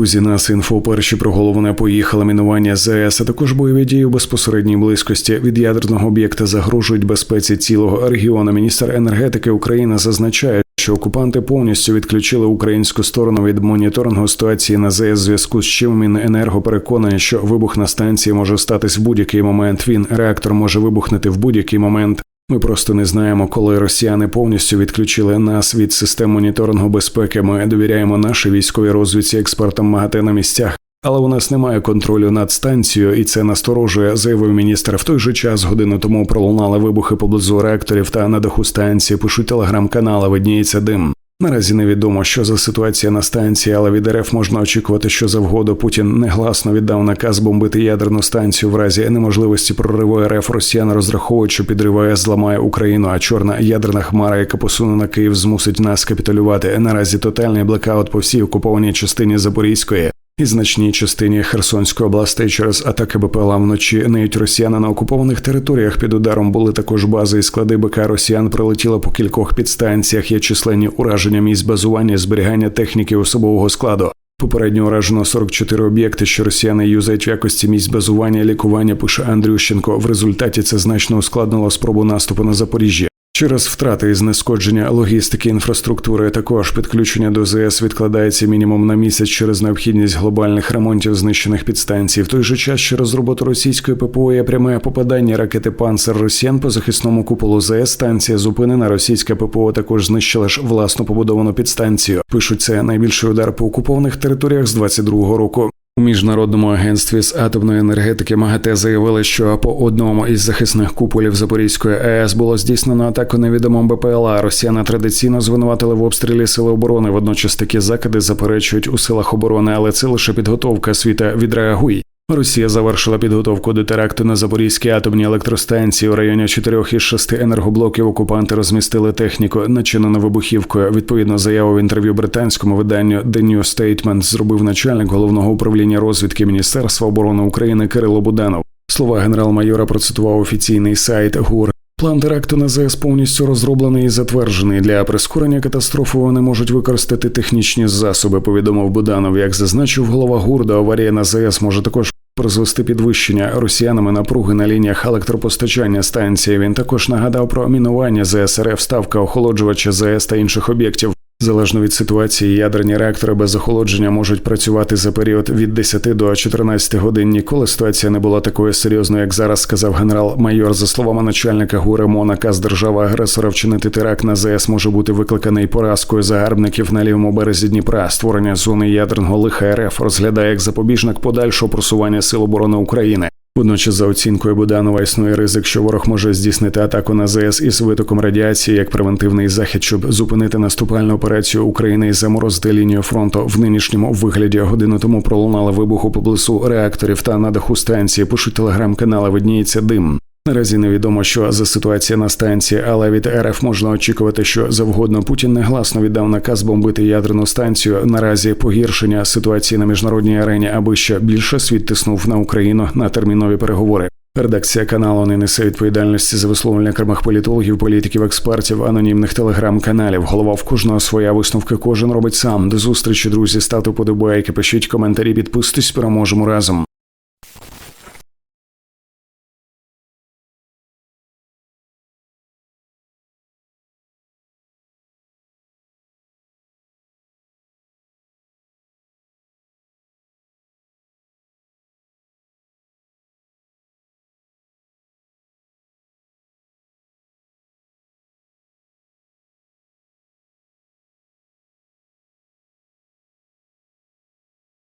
друзі, нас інфо перші про головне поїхали мінування ЗС, а також бойові дії у безпосередній близькості від ядерного об'єкта загрожують безпеці цілого регіону. Міністр енергетики України зазначає, що окупанти повністю відключили українську сторону від моніторингу ситуації на ЗС, зв'язку з чим Міненерго переконаний, що вибух на станції може статись в будь-який момент. Він реактор може вибухнути в будь-який момент. Ми просто не знаємо, коли росіяни повністю відключили нас від систем моніторингу безпеки. Ми довіряємо нашій військовій розвідці експертам МАГАТЕ на місцях. Але у нас немає контролю над станцією, і це насторожує, заявив міністр. В той же час годину тому пролунали вибухи поблизу реакторів та на даху станції. Пишуть телеграм-канали, видніється дим. Наразі невідомо, що за ситуація на станції, але від РФ можна очікувати, що завгоду Путін негласно віддав наказ бомбити ядерну станцію в разі неможливості прориву РФ. Росіян розраховують, що підрив АЕС зламає Україну, а чорна ядерна хмара, яка посуне на Київ, змусить нас капітулювати. Наразі тотальний блекаут по всій окупованій частині Запорізької. І значній частині Херсонської області через атаки БПЛА вночі навіть росіяни на окупованих територіях під ударом були також бази і склади БК Росіян прилетіли по кількох підстанціях. Є численні ураження місць базування, зберігання техніки особового складу. Попередньо уражено 44 об'єкти, що росіяни юзають в якості місць базування лікування. Пише Андрющенко. В результаті це значно ускладнило спробу наступу на Запоріжжя. Через втрати і знескодження логістики інфраструктури також підключення до ЗС відкладається мінімум на місяць через необхідність глобальних ремонтів знищених підстанцій. В той же час через роботу російської ППО є пряме попадання ракети Панцер Росіян по захисному куполу ЗС. Станція зупинена. Російська ППО також знищила ж власну побудовану підстанцію. Пишуть це найбільший удар по окупованих територіях з 22-го року. У міжнародному агентстві з атомної енергетики МАГАТЕ заявили, що по одному із захисних куполів Запорізької АЕС було здійснено атаку невідомим БПЛА. Росіяни традиційно звинуватили в обстрілі сили оборони. Водночас такі закиди заперечують у силах оборони, але це лише підготовка світа відреагуй. Росія завершила підготовку до теракту на Запорізькій атомній електростанції. У районі чотирьох із шести енергоблоків окупанти розмістили техніку, начинену вибухівкою. Відповідно, заяву в інтерв'ю британському виданню The New Statement зробив начальник головного управління розвідки Міністерства оборони України Кирило Буданов. Слова генерал-майора процитував офіційний сайт ГУР. План теракту на ЗС повністю розроблений і затверджений. Для прискорення катастрофи вони можуть використати технічні засоби. Повідомив Буданов. Як зазначив голова ГУР, до аварії на ЗС може також призвести підвищення росіянами напруги на лініях електропостачання станції. Він також нагадав про мінування ЗСРФ, ставка охолоджувача ЗС та інших об'єктів. Залежно від ситуації, ядерні реактори без охолодження можуть працювати за період від 10 до 14 годин. Ніколи ситуація не була такою серйозною, як зараз сказав генерал-майор. За словами начальника ГУРМО, наказ держави агресора вчинити теракт на ЗС може бути викликаний поразкою загарбників на лівому березі Дніпра. Створення зони ядерного лиха РФ розглядає як запобіжник подальшого просування сил оборони України. Водночас, за оцінкою Буданова, існує ризик, що ворог може здійснити атаку на ЗС із витоком радіації як превентивний захід, щоб зупинити наступальну операцію України і заморозити лінію фронту в нинішньому вигляді. Годину тому пролунали вибуху поблизу реакторів та на даху станції. Пишуть телеграм-канали, видніється дим. Наразі невідомо, що за ситуація на станції, але від РФ можна очікувати, що завгодно Путін негласно віддав наказ бомбити ядерну станцію. Наразі погіршення ситуації на міжнародній арені, аби ще більше світ тиснув на Україну на термінові переговори. Редакція каналу не несе відповідальності за висловлення кермах політологів, політиків, експертів, анонімних телеграм-каналів. Голова в кожного своя висновка. Кожен робить сам. До зустрічі, друзі. Ставте подобайки, пишіть коментарі, підписуйтесь, переможемо разом.